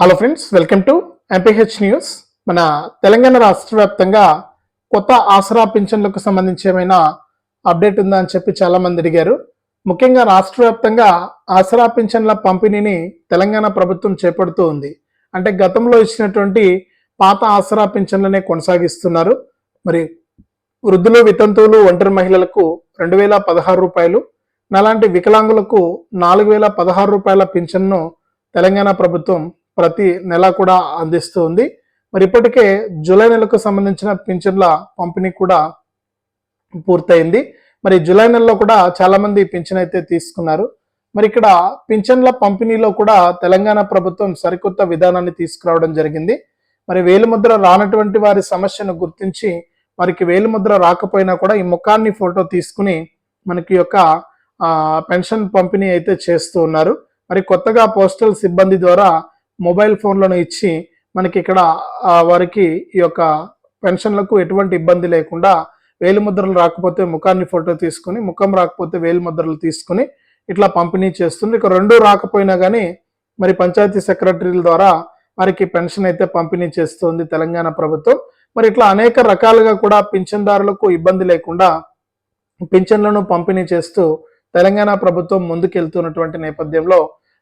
Hello friends welcome to MPH news మన తెలంగాణ రాష్ట్ర వ్యాప్తంగా కొత్త ఆసరా పింఛన్లకు సంబంధించి ఏమైనా అప్డేట్ ఉందా అని చెప్పి చాలా మంది అడిగారు. ముఖ్యంగా రాష్ట్ర వ్యాప్తంగా ఆసరా పింఛన్ల పంపిణీని తెలంగాణ ప్రభుత్వం చేపడుతూ ఉంది. అంటే గతంలో ఇచ్చినటువంటి పాత ఆసరా పింఛన్లనే కొనసాగిస్తున్నారు. మరి వృద్ధులు వితంతువులు ఒంటరి మహిళలకు రెండు వేల పదహారు రూపాయలు నాలాంటి వికలాంగులకు నాలుగు వేల పదహారు రూపాయల పింఛన్ను తెలంగాణ ప్రభుత్వం ప్రతి నెల కూడా అందిస్తూ ఉంది మరి ఇప్పటికే జూలై నెలకు సంబంధించిన పింఛన్ల పంపిణీ కూడా పూర్తయింది. మరి జూలై నెలలో కూడా చాలా మంది పింఛన్ అయితే తీసుకున్నారు. మరి ఇక్కడ పింఛన్ల పంపిణీలో కూడా తెలంగాణ ప్రభుత్వం సరికొత్త విధానాన్ని తీసుకురావడం జరిగింది. మరి వేలిముద్ర రానటువంటి వారి సమస్యను గుర్తించి వారికి వేలిముద్ర రాకపోయినా కూడా ఈ ముఖాన్ని ఫోటో తీసుకుని మనకి యొక్క పెన్షన్ పంపిణీ అయితే చేస్తూ ఉన్నారు. మరి కొత్తగా పోస్టల్ సిబ్బంది ద్వారా మొబైల్ ఫోన్లను ఇచ్చి మనకి ఇక్కడ వారికి ఈ యొక్క పెన్షన్లకు ఎటువంటి ఇబ్బంది లేకుండా వేలిముద్రలు రాకపోతే ముఖాన్ని ఫోటో తీసుకుని ముఖం రాకపోతే వేలిముద్రలు తీసుకుని ఇట్లా పంపిణీ చేస్తుంది. ఇక రెండు రాకపోయినా కానీ మరి పంచాయతీ సెక్రటరీల ద్వారా వారికి పెన్షన్ అయితే పంపిణీ చేస్తుంది తెలంగాణ ప్రభుత్వం. మరి ఇట్లా అనేక రకాలుగా కూడా పింఛన్దారులకు ఇబ్బంది లేకుండా పింఛన్లను పంపిణీ చేస్తూ తెలంగాణ ప్రభుత్వం ముందుకెళ్తున్నటువంటి నేపథ్యంలో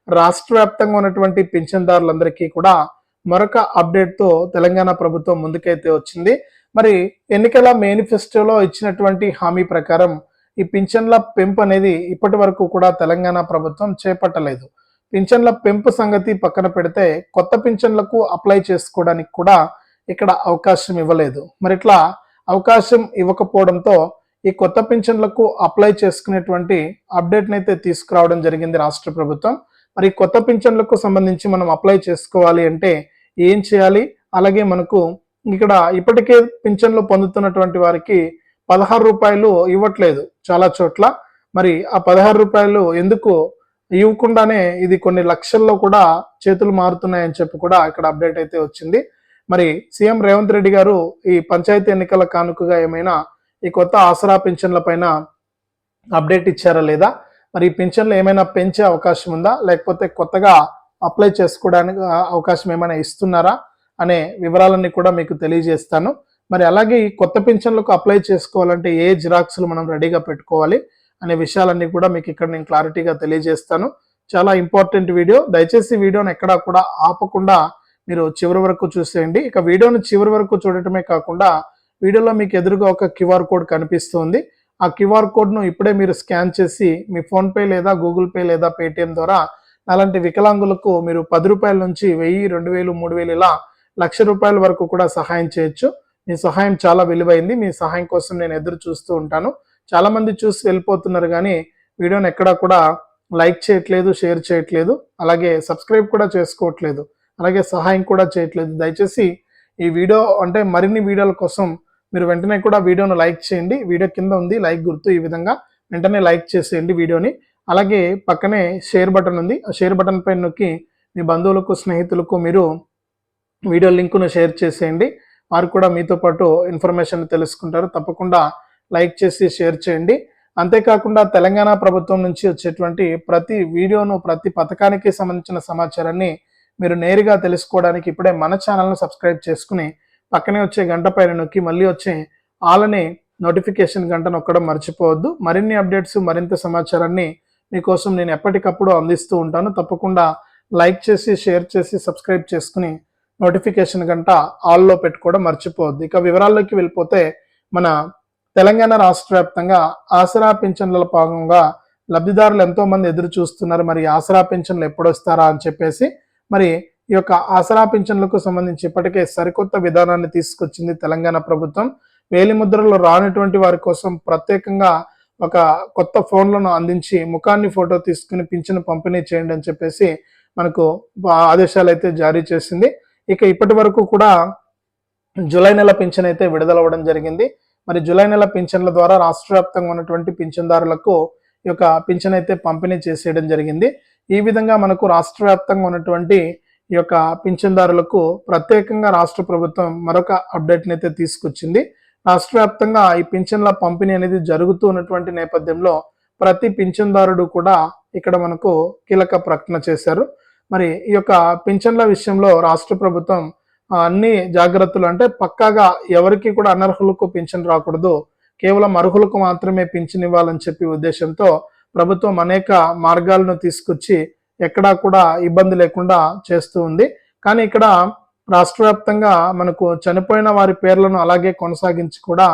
రాష్ట్ర వ్యాప్తంగా ఉన్నటువంటి పింఛన్దారులందరికీ కూడా మరొక అప్డేట్తో తెలంగాణ ప్రభుత్వం ముందుకైతే వచ్చింది. మరి ఎన్నికల మేనిఫెస్టోలో ఇచ్చినటువంటి హామీ ప్రకారం ఈ పింఛన్ల పెంపు అనేది ఇప్పటి వరకు కూడా తెలంగాణ ప్రభుత్వం చేపట్టలేదు. పింఛన్ల పెంపు సంగతి పక్కన పెడితే కొత్త పింఛన్లకు అప్లై చేసుకోవడానికి కూడా ఇక్కడ అవకాశం ఇవ్వలేదు. మరి ఇట్లా అవకాశం ఇవ్వకపోవడంతో ఈ కొత్త పింఛన్లకు అప్లై చేసుకునేటువంటి అప్డేట్ని అయితే తీసుకురావడం జరిగింది రాష్ట్ర ప్రభుత్వం. మరి కొత్త పింఛన్లకు సంబంధించి మనం అప్లై చేసుకోవాలి అంటే ఏం చేయాలి? అలాగే మనకు ఇక్కడ ఇప్పటికే పింఛన్లు పొందుతున్నటువంటి వారికి పదహారు రూపాయలు ఇవ్వట్లేదు చాలా చోట్ల. మరి ఆ పదహారు రూపాయలు ఎందుకు ఇవ్వకుండానే ఇది కొన్ని లక్షల్లో కూడా చేతులు మారుతున్నాయని చెప్పి కూడా ఇక్కడ అప్డేట్ అయితే వచ్చింది. మరి సీఎం రేవంత్ రెడ్డి గారు ఈ పంచాయతీ ఎన్నికల కానుకగా ఏమైనా ఈ కొత్త ఆసరా పింఛన్ల పైన అప్డేట్ ఇచ్చారా లేదా? మరి ఈ పింఛన్లు ఏమైనా పెంచే అవకాశం ఉందా? లేకపోతే కొత్తగా అప్లై చేసుకోవడానికి అవకాశం ఏమైనా ఇస్తున్నారా? అనే వివరాలన్నీ కూడా మీకు తెలియజేస్తాను. మరి అలాగే ఈ కొత్త పింఛన్లకు అప్లై చేసుకోవాలంటే ఏ జిరాక్స్లు మనం రెడీగా పెట్టుకోవాలి అనే విషయాలన్నీ కూడా మీకు ఇక్కడ నేను క్లారిటీగా తెలియజేస్తాను. చాలా ఇంపార్టెంట్ వీడియో. దయచేసి వీడియోని ఎక్కడా కూడా ఆపకుండా మీరు చివరి వరకు చూసేయండి. ఇక వీడియోను చివరి వరకు చూడటమే కాకుండా వీడియోలో మీకు ఎదురుగా ఒక క్యూఆర్ కోడ్ కనిపిస్తుంది. ఆ క్యూఆర్ కోడ్ను ఇప్పుడే మీరు స్కాన్ చేసి మీ ఫోన్పే లేదా గూగుల్ పే లేదా పేటిఎం ద్వారా అలాంటి వికలాంగులకు మీరు పది రూపాయల నుంచి వెయ్యి రెండు వేలు మూడు వేలు ఇలా లక్ష రూపాయల వరకు కూడా సహాయం చేయొచ్చు. మీ సహాయం చాలా విలువైంది. మీ సహాయం కోసం నేను ఎదురు చూస్తూ ఉంటాను. చాలామంది చూసి వెళ్ళిపోతున్నారు కానీ వీడియోని ఎక్కడా కూడా లైక్ చేయట్లేదు షేర్ చేయట్లేదు. అలాగే సబ్స్క్రైబ్ కూడా చేసుకోవట్లేదు. అలాగే సహాయం కూడా చేయట్లేదు. దయచేసి ఈ వీడియో అంటే మరిన్ని వీడియోల కోసం మీరు వెంటనే కూడా వీడియోను లైక్ చేయండి. వీడియో కింద ఉంది లైక్ గుర్తు ఈ విధంగా. వెంటనే లైక్ చేసేయండి వీడియోని. అలాగే పక్కనే షేర్ బటన్ ఉంది. ఆ షేర్ బటన్ పైన నొక్కి మీ బంధువులకు స్నేహితులకు మీరు వీడియో లింకును షేర్ చేసేయండి. వారు కూడా మీతో పాటు ఇన్ఫర్మేషన్ తెలుసుకుంటారు. తప్పకుండా లైక్ చేసి షేర్ చేయండి. అంతేకాకుండా తెలంగాణ ప్రభుత్వం నుంచి వచ్చేటువంటి ప్రతి వీడియోను ప్రతి పథకానికి సంబంధించిన సమాచారాన్ని మీరు నేరుగా తెలుసుకోవడానికి ఇప్పుడే మన ఛానల్ను సబ్స్క్రైబ్ చేసుకుని పక్కనే వచ్చే గంట పైన నొక్కి మళ్ళీ వచ్చే ఆలనే నోటిఫికేషన్ గంట నొక్కడం మర్చిపోవద్దు. మరిన్ని అప్డేట్స్ మరింత సమాచారాన్ని మీకోసం నేను ఎప్పటికప్పుడు అందిస్తూ ఉంటాను. తప్పకుండా లైక్ చేసి షేర్ చేసి సబ్స్క్రైబ్ చేసుకుని నోటిఫికేషన్ గంట ఆల్లో పెట్టుకోవడం మర్చిపోవద్దు. ఇక వివరాల్లోకి వెళ్ళిపోతే మన తెలంగాణ రాష్ట్ర వ్యాప్తంగా ఆసరా పింఛన్ల భాగంగా లబ్ధిదారులు ఎంతోమంది ఎదురు చూస్తున్నారు మరి ఆసరా పింఛన్లు ఎప్పుడొస్తారా అని చెప్పేసి మరి ఈ యొక్క ఆసరా పింఛన్లకు సంబంధించి ఇప్పటికే సరికొత్త విధానాన్ని తీసుకొచ్చింది తెలంగాణ ప్రభుత్వం. వేలిముద్రలు రానటువంటి వారి కోసం ప్రత్యేకంగా ఒక కొత్త ఫోన్లను అందించి ముఖాన్ని ఫోటో తీసుకుని పింఛను పంపిణీ చేయండి అని చెప్పేసి మనకు ఆదేశాలు అయితే జారీ చేసింది. ఇక ఇప్పటి వరకు కూడా జూలై నెల పింఛన్ అయితే విడుదలవ్వడం జరిగింది. మరి జూలై నెల పింఛన్ల ద్వారా రాష్ట్ర వ్యాప్తంగా ఉన్నటువంటి పింఛన్దారులకు ఈ యొక్క పింఛన్ అయితే పంపిణీ చేసేయడం జరిగింది. ఈ విధంగా మనకు రాష్ట్ర వ్యాప్తంగా ఉన్నటువంటి ఈ యొక్క పింఛన్దారులకు ప్రత్యేకంగా రాష్ట్ర ప్రభుత్వం మరొక అప్డేట్ని అయితే తీసుకొచ్చింది. రాష్ట్ర వ్యాప్తంగా ఈ పింఛన్ల పంపిణీ అనేది జరుగుతూ ఉన్నటువంటి నేపథ్యంలో ప్రతి పింఛన్దారుడు కూడా ఇక్కడ మనకు కీలక ప్రకటన చేశారు. మరి ఈ యొక్క పింఛన్ల విషయంలో రాష్ట్ర ప్రభుత్వం అన్ని జాగ్రత్తలు అంటే పక్కాగా ఎవరికి కూడా అనర్హులకు పింఛన్ రాకూడదు. కేవలం అర్హులకు మాత్రమే పింఛన్ ఇవ్వాలని చెప్పి ఉద్దేశంతో ప్రభుత్వం అనేక మార్గాలను తీసుకొచ్చి ఎక్కడా కూడా ఇబ్బంది లేకుండా చేస్తూ ఉంది. కానీ ఇక్కడ రాష్ట్ర వ్యాప్తంగా మనకు చనిపోయిన వారి పేర్లను అలాగే కొనసాగించి కూడా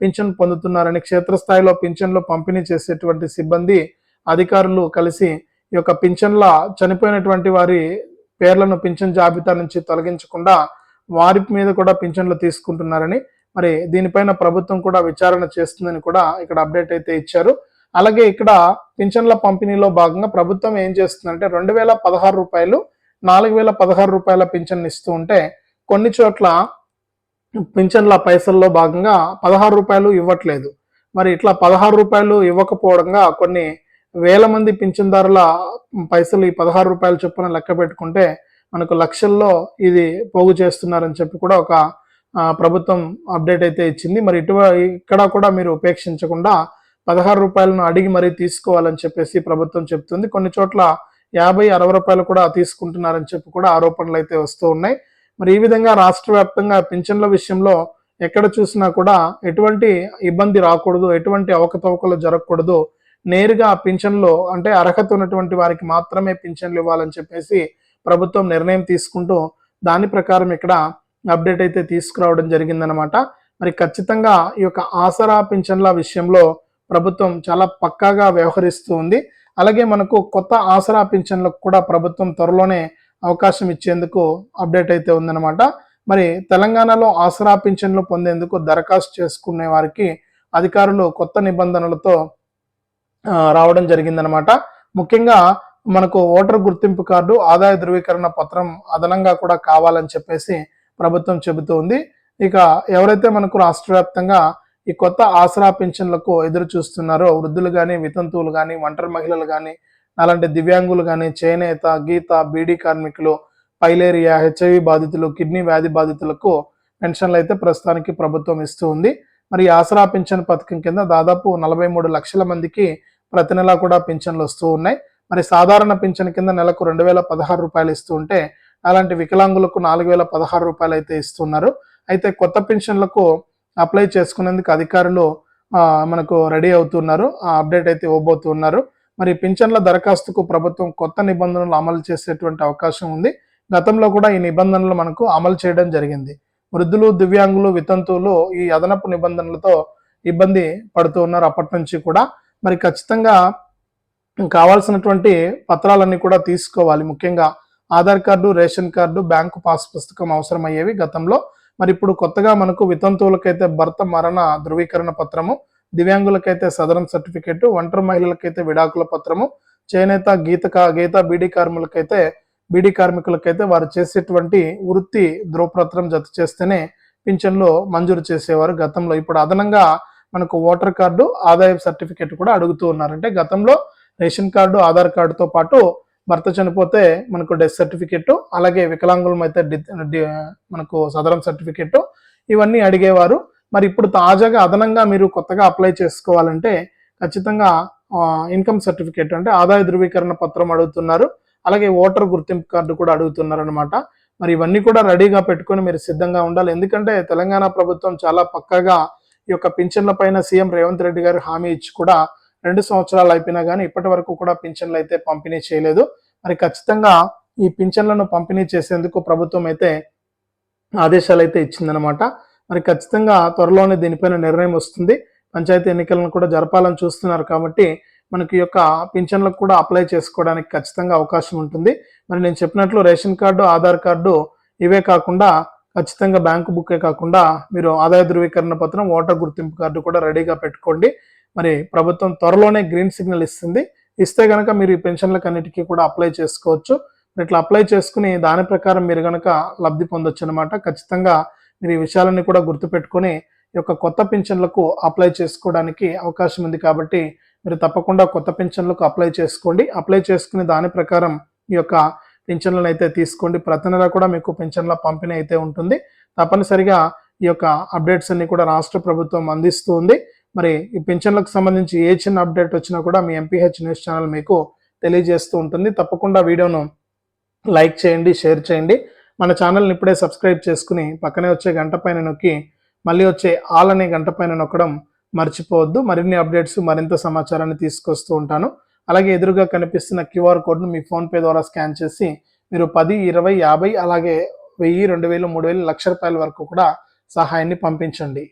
పింఛన్ పొందుతున్నారని క్షేత్రస్థాయిలో పింఛన్లు పంపిణీ చేసేటువంటి సిబ్బంది అధికారులు కలిసి ఈ యొక్క పింఛన్ల చనిపోయినటువంటి వారి పేర్లను పింఛన్ జాబితా నుంచి తొలగించకుండా వారి మీద కూడా పింఛన్లు తీసుకుంటున్నారని మరి దీనిపైన ప్రభుత్వం కూడా విచారణ చేస్తుందని కూడా ఇక్కడ అప్డేట్ అయితే ఇచ్చారు. అలాగే ఇక్కడ పింఛన్ల పంపిణీలో భాగంగా ప్రభుత్వం ఏం చేస్తుందంటే రెండు వేల పదహారు రూపాయలు నాలుగు వేల పదహారు రూపాయల పింఛన్ ఇస్తూ ఉంటే కొన్ని చోట్ల పింఛన్ల పైసల్లో భాగంగా పదహారు రూపాయలు ఇవ్వట్లేదు. మరి ఇట్లా పదహారు రూపాయలు ఇవ్వకపోవడంగా కొన్ని వేల మంది పింఛన్దారుల పైసలు ఈ పదహారు రూపాయల చొప్పున లెక్క పెట్టుకుంటే మనకు లక్షల్లో ఇది పోగు చేస్తున్నారని చెప్పి కూడా ఒక ప్రభుత్వం అప్డేట్ అయితే ఇచ్చింది. మరి ఇటు ఇక్కడ కూడా మీరు ఉపేక్షించకుండా పదహారు రూపాయలను అడిగి మరీ తీసుకోవాలని చెప్పేసి ప్రభుత్వం చెప్తుంది. కొన్ని చోట్ల యాభై అరవై రూపాయలు కూడా తీసుకుంటున్నారని చెప్పి కూడా ఆరోపణలు అయితే వస్తూ ఉన్నాయి. మరి ఈ విధంగా రాష్ట్ర వ్యాప్తంగా పింఛన్ల విషయంలో ఎక్కడ చూసినా కూడా ఎటువంటి ఇబ్బంది రాకూడదు ఎటువంటి అవకతవకలు జరగకూడదు. నేరుగా పింఛన్లు అంటే అర్హత ఉన్నటువంటి వారికి మాత్రమే పింఛన్లు ఇవ్వాలని చెప్పేసి ప్రభుత్వం నిర్ణయం తీసుకుంటూ దాని ప్రకారం ఇక్కడ అప్డేట్ అయితే తీసుకురావడం జరిగిందనమాట మరి ఖచ్చితంగా ఈ యొక్క ఆసరా పింఛన్ల విషయంలో ప్రభుత్వం చాలా పక్కాగా వ్యవహరిస్తూ ఉంది. అలాగే మనకు కొత్త ఆసరా పింఛన్లకు కూడా ప్రభుత్వం త్వరలోనే అవకాశం ఇచ్చేందుకు అప్డేట్ అయితే ఉందన్నమాట. మరి తెలంగాణలో ఆసరా పింఛన్లు పొందేందుకు దరఖాస్తు చేసుకునే వారికి అధికారులు కొత్త నిబంధనలతో రావడం జరిగిందనమాట ముఖ్యంగా మనకు ఓటర్ గుర్తింపు కార్డు ఆదాయ ధృవీకరణ పత్రం అదనంగా కూడా కావాలని చెప్పేసి ప్రభుత్వం చెబుతూ ఉంది. ఇక ఎవరైతే మనకు రాష్ట్ర వ్యాప్తంగా ఈ కొత్త ఆసరా పెన్షన్లకు ఎదురు చూస్తున్నారో. వృద్ధులు కానీ వితంతువులు కానీ ఒంటరి మహిళలు కానీ అలాంటి దివ్యాంగులు కానీ చేనేత గీత బీడీ కార్మికులు పైలేరియా హెచ్ఐవి బాధితులు కిడ్నీ వ్యాధి బాధితులకు పెన్షన్లు అయితే ప్రస్తుతానికి ప్రభుత్వం ఇస్తూ ఉంది. మరి ఆసరా పెన్షన్ పథకం కింద దాదాపు నలభై మూడు లక్షల మందికి ప్రతి నెల కూడా పింఛన్లు వస్తూ ఉన్నాయి. మరి సాధారణ పెన్షన్ కింద నెలకు రెండు వేల పదహారు రూపాయలు ఇస్తూ ఉంటే అలాంటి వికలాంగులకు నాలుగు వేల పదహారు రూపాయలు అయితే ఇస్తున్నారు. అయితే కొత్త పెన్షన్లకు అప్లై చేసుకునేందుకు అధికారులు మనకు రెడీ అవుతున్నారు. ఆ అప్డేట్ అయితే ఇవ్వబోతున్నారు. మరి పింఛన్ల దరఖాస్తుకు ప్రభుత్వం కొత్త నిబంధనలు అమలు చేసేటువంటి అవకాశం ఉంది. గతంలో కూడా ఈ నిబంధనలు మనకు అమలు చేయడం జరిగింది. వృద్ధులు దివ్యాంగులు వితంతువులు ఈ అదనపు నిబంధనలతో ఇబ్బంది పడుతూ ఉన్నారు అప్పటి నుంచి కూడా. మరి ఖచ్చితంగా కావాల్సినటువంటి పత్రాలన్నీ కూడా తీసుకోవాలి. ముఖ్యంగా Aadhaar card ration card bank pass పుస్తకం అవసరమయ్యేవి గతంలో. మరి ఇప్పుడు కొత్తగా మనకు వితంతువులకైతే భర్త మరణ ధృవీకరణ పత్రము దివ్యాంగులకైతే సదరం సర్టిఫికెట్ ఒంటరి మహిళలకైతే విడాకుల పత్రము చేనేత గీతకా గీత బీడీ కార్మికులకైతే బీడీ కార్మికులకైతే వారు చేసేటువంటి వృత్తి ధృవపత్రం జత చేస్తేనే పింఛన్లో మంజూరు చేసేవారు గతంలో. ఇప్పుడు అదనంగా మనకు ఓటర్ కార్డు ఆదాయ సర్టిఫికెట్ కూడా అడుగుతూ ఉన్నారు అంటే గతంలో రేషన్ కార్డు ఆధార్ కార్డుతో పాటు భర్త చనిపోతే మనకు డెత్ సర్టిఫికెట్ అలాగే వికలాంగులం అయితే మనకు సదరం సర్టిఫికెట్ ఇవన్నీ అడిగేవారు. మరి ఇప్పుడు తాజాగా అదనంగా మీరు కొత్తగా అప్లై చేసుకోవాలంటే ఖచ్చితంగా ఇన్కమ్ సర్టిఫికేట్ అంటే ఆదాయ ధృవీకరణ పత్రం అడుగుతున్నారు. అలాగే ఓటర్ గుర్తింపు కార్డు కూడా అడుగుతున్నారు అనమాట మరి ఇవన్నీ కూడా రెడీగా పెట్టుకొని మీరు సిద్ధంగా ఉండాలి. ఎందుకంటే తెలంగాణ ప్రభుత్వం చాలా పక్కగా ఈ యొక్క పింఛన్ల పైన సీఎం రేవంత్ రెడ్డి గారు హామీ ఇచ్చి కూడా రెండు సంవత్సరాలు అయిపోయినా కానీ ఇప్పటి వరకు కూడా పింఛన్లు అయితే పంపిణీ చేయలేదు. మరి ఖచ్చితంగా ఈ పింఛన్లను పంపిణీ చేసేందుకు ప్రభుత్వం అయితే ఆదేశాలు అయితే ఇచ్చిందనమాట మరి ఖచ్చితంగా త్వరలోనే దీనిపైన నిర్ణయం వస్తుంది. పంచాయతీ ఎన్నికలను కూడా జరపాలని చూస్తున్నారు కాబట్టి మనకి యొక్క పింఛన్లకు కూడా అప్లై చేసుకోవడానికి ఖచ్చితంగా అవకాశం ఉంటుంది. మరి నేను చెప్పినట్లు రేషన్ కార్డు ఆధార్ కార్డు ఇవే కాకుండా ఖచ్చితంగా బ్యాంకు బుక్కే కాకుండా మీరు ఆదాయ ధృవీకరణ పత్రం ఓటర్ గుర్తింపు కార్డు కూడా రెడీగా పెట్టుకోండి. మరి ప్రభుత్వం త్వరలోనే గ్రీన్ సిగ్నల్ ఇస్తుంది. ఇస్తే కనుక మీరు ఈ పెన్షన్లకు అన్నిటికీ కూడా అప్లై చేసుకోవచ్చు. ఇట్లా అప్లై చేసుకుని దాని ప్రకారం మీరు కనుక లబ్ధి పొందొచ్చు అనమాట ఖచ్చితంగా మీరు ఈ విషయాలన్నీ కూడా గుర్తుపెట్టుకొని ఈ యొక్క కొత్త పింఛన్లకు అప్లై చేసుకోవడానికి అవకాశం ఉంది కాబట్టి మీరు తప్పకుండా కొత్త పెన్షన్లకు అప్లై చేసుకోండి. అప్లై చేసుకుని దాని ప్రకారం ఈ యొక్క పెన్షన్లను అయితే తీసుకోండి. ప్రతి నెల కూడా మీకు పింఛన్ల పంపిణీ అయితే ఉంటుంది. తప్పనిసరిగా ఈ యొక్క అప్డేట్స్ అన్ని కూడా రాష్ట్ర ప్రభుత్వం అందిస్తూ ఉంది. మరి ఈ పింఛన్లకు సంబంధించి ఏ చిన్న అప్డేట్ వచ్చినా కూడా మీ ఎంపీహెచ్ న్యూస్ ఛానల్ మీకు తెలియజేస్తూ ఉంటుంది. తప్పకుండా వీడియోను లైక్ చేయండి షేర్ చేయండి. మన ఛానల్ని ఇప్పుడే సబ్స్క్రైబ్ చేసుకుని పక్కనే వచ్చే గంట పైన నొక్కి మళ్ళీ వచ్చే ఆల్ అనే గంట పైన నొక్కడం మర్చిపోవద్దు. మరిన్ని అప్డేట్స్ మరింత సమాచారాన్ని తీసుకొస్తూ ఉంటాను. అలాగే ఎదురుగా కనిపిస్తున్న క్యూఆర్ కోడ్ను మీ ఫోన్పే ద్వారా స్కాన్ చేసి మీరు పది ఇరవై యాభై అలాగే వెయ్యి రెండు వేలు మూడు వేలు లక్ష రూపాయల వరకు కూడా సహాయాన్ని పంపించండి.